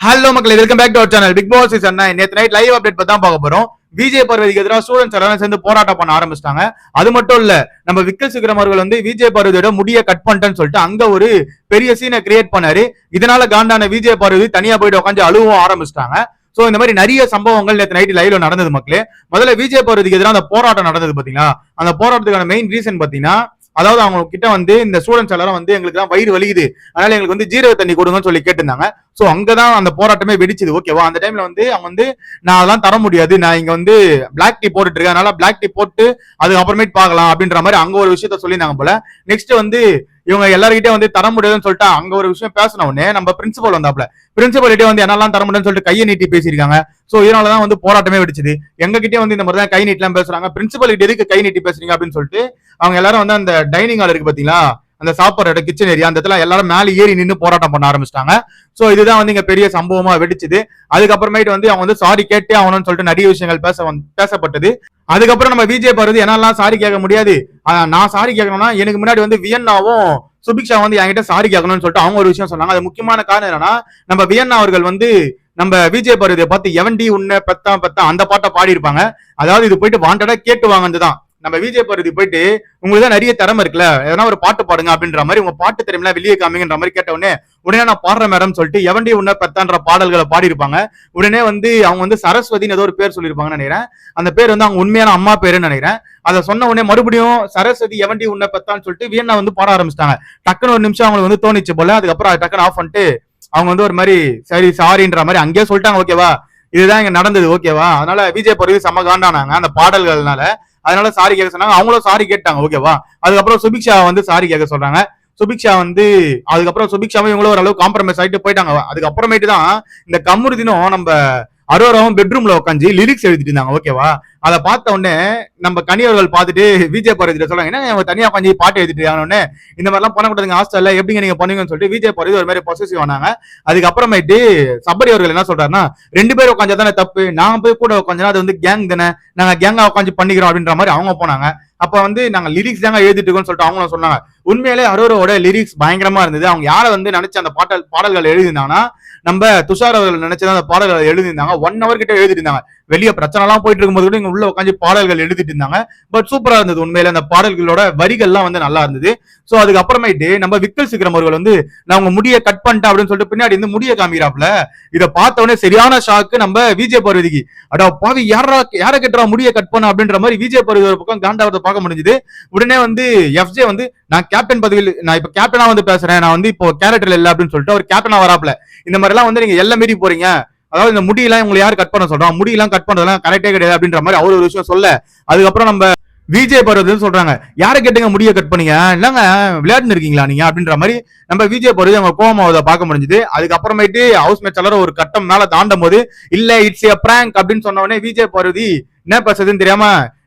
Hello மக்களே welcome back to our channel Bigg Boss is அண்ணா நேற்று night live update பத்தி தான் பார்க்க போறோம். விஜய் பார்வதிக்கு எதிராக ஸ்டூடெண்ட்ஸ் எல்லாரும் சேர்ந்து போராட்டம் பண்ண ஆரம்பிச்சிட்டாங்க. அது மட்டும் இல்ல நம்ம விக்கல் சிக்ரம் அவர்கள் வந்து விஜய் பார்வதியோட முடிய கட் பண்ணிட்டேன்னு சொல்லிட்டு அங்க ஒரு பெரிய சீனை கிரியேட் பண்ணாரு. இதனால காண்டான விஜய் பார்வதி தனியா போயிட்டு உட்காந்து அழுவும் ஆரம்பிச்சிட்டாங்க. சோ இந்த மாதிரி நிறைய சம்பவங்கள் நேற்று நைட் லைவ்ல நடந்தது மக்களே. முதல்ல விஜய் பார்வதிக்கு எதிராக அந்த போராட்டம் நடந்தது பாத்தீங்களா அந்த போராட்டத்துக்கான மெயின் ரீசன் பாத்தீங்கன்னா அதாவது அவங்க கிட்ட வந்து இந்த ஸ்டூடெண்ட்ஸ் எல்லாரும் வந்து எங்களுக்கு தான் வயிறு வலிக்குது. அதனால எங்களுக்கு வந்து ஜீரக தண்ணி கொடுங்கன்னு சொல்லி கேட்டிருந்தாங்க. ஸோ அங்கதான் அந்த போராட்டமே வெடிச்சது. ஓகேவா அந்த டைம்ல வந்து அவங்க வந்து நான் அதெல்லாம் தர முடியாது. நான் இங்க வந்து பிளாக் டீ போட்டுட்டு இருக்கேன். அதனால பிளாக் டீ போட்டு அதுக்கப்புறமேட்டு பார்க்கலாம். அப்படின்ற மாதிரி அங்க ஒரு விஷயத்த சொல்லியிருந்தாங்க போல. நெக்ஸ்ட் வந்து இவங்க எல்லாருக்கிட்டே வந்து தர முடியாதுன்னு சொல்லிட்டு அங்க ஒரு விஷயம் பேசின உடனே நம்ம பிரின்சிபல் வந்தாப்ல பிரின்சிபல் கிட்டே வந்து என்னெல்லாம் தர முடியும்னு சொல்லிட்டு கையை நீட்டி பேசியிருக்காங்க. சோ இதனாலதான் வந்து போராட்டமே வெடிச்சது. எங்க கிட்டே வந்து இந்த மாதிரி தான் கை நீட்டலாம் பேசுறாங்க. பிரின்சிபல் கிட்ட எதுக்கு கை நீட்டி பேசுறீங்க அப்படின்னு சொல்லிட்டு அவங்க எல்லாரும் வந்து அந்த டைனிங் ஹால் இருக்கு பாத்தீங்களா? அந்த சாப்பாடு இடம் கிச்சன் ஏரியா அந்த இடத்துல எல்லாரும் மேலே ஏறி நின்று போராட்டம் பண்ண ஆரம்பிச்சிட்டாங்க. ஸோ இதுதான் வந்து இங்கே பெரிய சம்பவமா வெடிச்சது. அதுக்கப்புறமேட்டு வந்து அவங்க வந்து சாரி கேட்டே ஆகணும்னு சொல்லிட்டு நிறைய விஷயங்கள் பேச வந்து- பேசப்பட்டது. அதுக்கப்புறம் நம்ம விஜய் பாரதி என்னெல்லாம் சாரி கேட்க முடியாது. நான் சாரி கேட்கணும்னா எனக்கு முன்னாடி வந்து வியன்னாவும் சுபிக்ஷா வந்து என்கிட்ட சாரி கேட்கணும்னு சொல்லிட்டு அவங்க ஒரு விஷயம் சொன்னாங்க. அது முக்கியமான காரணம் என்னன்னா நம்ம வியன்னா அவர்கள் வந்து நம்ம விஜய் பாரதியை பார்த்து எவன்டி உன்ன பெத்தான் பெத்தான் அந்த பாட்டை பாடி இருப்பாங்க அதாவது இது போயிட்டு வாண்டடா கேட்டு வாங்கினதுதான். நம்ம விஜய் பார்வதி போயிட்டு உங்களுக்கு தான் நிறைய திறமை இருக்குல்ல? எதனா ஒரு பாட்டு பாடுங்க அப்படின்ற மாதிரி உங்க பாட்டு திறமையில வெளியே காமிங்கன்ற மாதிரி கேட்ட உடனே உடனே நான் பாடுறேன் மேடம் சொல்லிட்டு எவண்டி உன்ன பெத்தான்ற பாடல்களை பாடியிருப்பாங்க. உடனே வந்து அவங்க வந்து சரஸ்வதினு ஏதோ ஒரு பேர் சொல்லியிருப்பாங்கன்னு நினைக்கிறேன். அந்த பேர் வந்து அவங்க உண்மையான அம்மா பேருன்னு நினைக்கிறேன். அதை சொன்ன உடனே மறுபடியும் சரஸ்வதி எவண்டி உன்ன பெத்தான்னு சொல்லிட்டு வீணா வந்து பாட ஆரம்பிச்சிட்டாங்க. டக்குன்னு ஒரு நிமிஷம் அவங்களுக்கு வந்து தோணிச்சு போல அதுக்கப்புறம் டக்குன்னு ஆஃப் பண்ணிட்டு அவங்க வந்து ஒரு மாதிரி சரி சாரின்ற மாதிரி அங்கேயே சொல்லிட்டாங்க ஓகேவா இதுதான் இங்க நடந்தது ஓகேவா அதனால விஜய் பருவி செம்ம காண்டானாங்க அந்த பாடல்கள்னால. அதனால சாரி கேட்க சொன்னாங்க. அவங்களும் சாரி கேட்டாங்க. ஓகேவா அதுக்கப்புறம் சுபிக்ஷா வந்து சாரி கேட்க சொல்றாங்க. சுபிக்ஷா வந்து அதுக்கப்புறம் சுபிக்ஷாவும் இவங்களும் ஓரளவு காம்ப்ரமைஸ் ஆயிட்டு போயிட்டாங்க. அதுக்கப்புறமேட்டு தான் இந்த கம்முருதினும் நம்ம அரோராவும் பெட்ரூம்ல உட்காந்து லிரிக்ஸ் எழுதிட்டு இருந்தாங்க. ஓகேவா அதை பார்த்த உடனே நம்ம கனியவர்கள் பார்த்துட்டு விஜய் பார்வதி சொல்றாங்க என்ன அவங்க தனியா உட்காந்து பாட்டு எழுதிட்டு இருக்காங்க உடனே இந்த மாதிரிலாம் பண்ணக்கூடாதுங்க ஹாஸ்டல்ல எப்படிங்க நீங்க பண்ணுவீங்கன்னு சொல்லிட்டு விஜய் பார்வதி ஒரு மாதிரி பொசசிவ் ஆனாங்க. அதுக்கப்புறமேட்டு சபரி அவர்கள் என்ன சொல்றாருன்னா ரெண்டு பேரும் உட்காந்தா தானே தப்பு நான் போய் கூட உட்காந்துனா அது வந்து கேங் தானே நாங்க கேங்கா உட்காந்து பண்ணிக்கிறோம் அப்படின்ற மாதிரி அவங்க போனாங்க. அப்ப வந்து நாங்க லிரிக்ஸ் தாங்க எழுதிட்டு இருக்கோம்னு சொல்லிட்டு அவங்களும் சொன்னாங்க. உண்மையிலே அரோரோட லிரிக்ஸ் பயங்கரமா இருந்தது. அவங்க யாரை வந்து நினைச்சு அந்த பாட்டல் பாடல்கள் எழுதியிருந்தாங்கன்னா நம்ம துஷார் அவர்கள் நினைச்சதான் அந்த பாடல்கள் எழுதியிருந்தாங்க. ஒன் ஹவர் கிட்ட எழுதிட்டு இருந்தாங்க. வெளியே பிரச்சனை எல்லாம் போயிட்டு இருக்கும்போது கூட இங்க உள்ள உட்காந்து பாடல்கள் எழுதிட்டு இருந்தாங்க. பட் சூப்பரா இருந்தது உண்மையில அந்த பாடல்களோட வரிகள்லாம் வந்து நல்லா இருந்தது. சோ அதுக்கப்புறமேட்டு நம்ம விக்கல் சிக்கிரம் அவர்கள் வந்து நான் உங்க முடிய கட் பண்ணிட்டேன் அப்படின்னு சொல்லிட்டு பின்னாடி இருந்து முடிய காமிக்கிறாப்ல இதை பார்த்தவொடனே சரியான ஷாக்கு நம்ம விஜய் பார்வதிக்கு அடா பாவி யாரா யார கட்டுறா முடிய கட் பண்ண அப்படின்ற மாதிரி விஜய் பார்வதி ஒரு பக்கம் காண்டாவதை பார்க்க முடிஞ்சது. உடனே வந்து எஃப்ஜே வந்து நான் கேப்டன் பதவியில் நான் இப்ப கேப்டனா வந்து பேசுறேன் நான் வந்து இப்போ கேரக்டர் இல்ல அப்படின்னு சொல்லிட்டு அவர் கேப்டனா வராப்ல இந்த மாதிரி எல்லாம் வந்து நீங்க எல்லாம் மீறி போறீங்க. அதாவது இந்த முடியெல்லாம் உங்களை யார் கட் பண்ண சொல்றோம் முடியெல்லாம் கட் பண்றதெல்லாம் கரெக்டே கிடையாது அப்படின்ற மாதிரி அவர் ஒரு விஷயம் சொல்ல. அதுக்கப்புறம் நம்ம விஜய் பர்வதி சொல்றாங்க. யாரை கேட்டுங்க முடிய கட் பண்ணீங்க? இல்லைங்க விளையாட்டு இருக்கீங்களா நீங்க? அப்படின்ற மாதிரி நம்ம விஜய் பர்வதி அவங்க கோமாவதை பார்க்க முடிஞ்சது. அதுக்கப்புறமேட்டு ஹவுஸ் மேட்ச் எல்லாரும் ஒரு கட்டம் மேல தாண்டும் போது இல்ல இட்ஸ் ஏ பிராங்க் அப்படின்னு சொன்ன உடனே விஜய் பருவதி என்ன பேசுறதுன்னு தெரியாம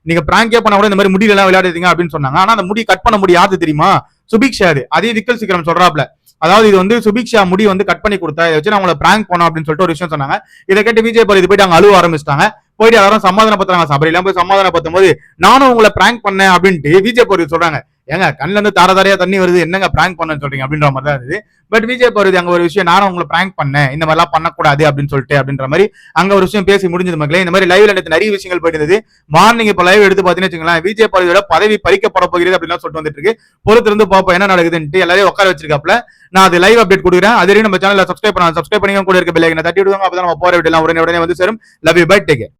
நீங்க பிராங்கே பண்ண கூட இந்த மாதிரி முடியல விளையாடுறீங்க அப்படின்னு சொன்னாங்க. ஆனா அந்த முடி கட் பண்ண முடியாது தெரியுமா? சுபிக்ஷாரு அது. அதே விக்கல் சிக்கரம் சொல்றாப்ல. அதாவது இது வந்து சுபிக்ஷா முடி வந்து கட் பண்ணி கொடுத்தா இதை வச்சு நான் உங்களை பிராங்க் பண்ணோம் அப்படின்னு சொல்லிட்டு ஒரு விஷயம் சொன்னாங்க. இதை கேட்டு விஜய் பாரதி போயிட்டு அங்க அழுவ ஆரம்பிச்சிட்டாங்க. போயிட்டு எல்லாரும் சமாதானப்படுத்துறாங்க சபரிலாம் போய் சமாதானப்படுத்தும் போது நானும் உங்களை பிராங்க் பண்ணேன் அப்படின்ட்டு விஜய் பாரதி சொல்றாங்க. ஏங்க கண்ணுல இருந்து தார தாரையா தண்ணி வருது என்னங்க பிராங்க் பண்ணேன்னு சொல்றீங்க அப்படின்ற மாதிரி தான் இருக்குது பட் விஜய் பர்வதி அங்க ஒரு விஷயம் நானும் உங்களை பிராங்க் பண்ணேன் இந்த மாதிரிலாம் பண்ணக்கூடாது அப்படின்னு சொல்லிட்டு அப்படின்ற மாதிரி அங்க ஒரு விஷயம் பேசி முடிஞ்சது மக்களே. இந்த மாதிரி லைவ்ல எடுத்து நிறைய விஷயங்கள் போயிட்டு இருந்தது. மார்னிங் இப்ப லைவ் எடுத்து பாத்தீங்கன்னு வச்சுக்கலாம் விஜய் பர்வதியோட பதவி பறிக்கப்பட போகிறது அப்படின்னு சொல்லிட்டு வந்துட்டு இருக்கு. பொறுத்திருந்து பாப்போம் என்ன நடக்குதுன்ட்டு எல்லாரையும் உட்கார வச்சிருக்காப்ல நான் அது லைவ் அப்டேட் கொடுக்குறேன். அதே நம்ம சேனல்ல சப்ஸ்கிரைப் பண்ணலாம் சப்ஸ்கிரைப் பண்ணி கூட இருக்க பிள்ளைங்க தட்டி விடுவாங்க அப்பதான் நம்ம போற வீடியோ உடனே உடனே வந்து சேரும். Love you bye take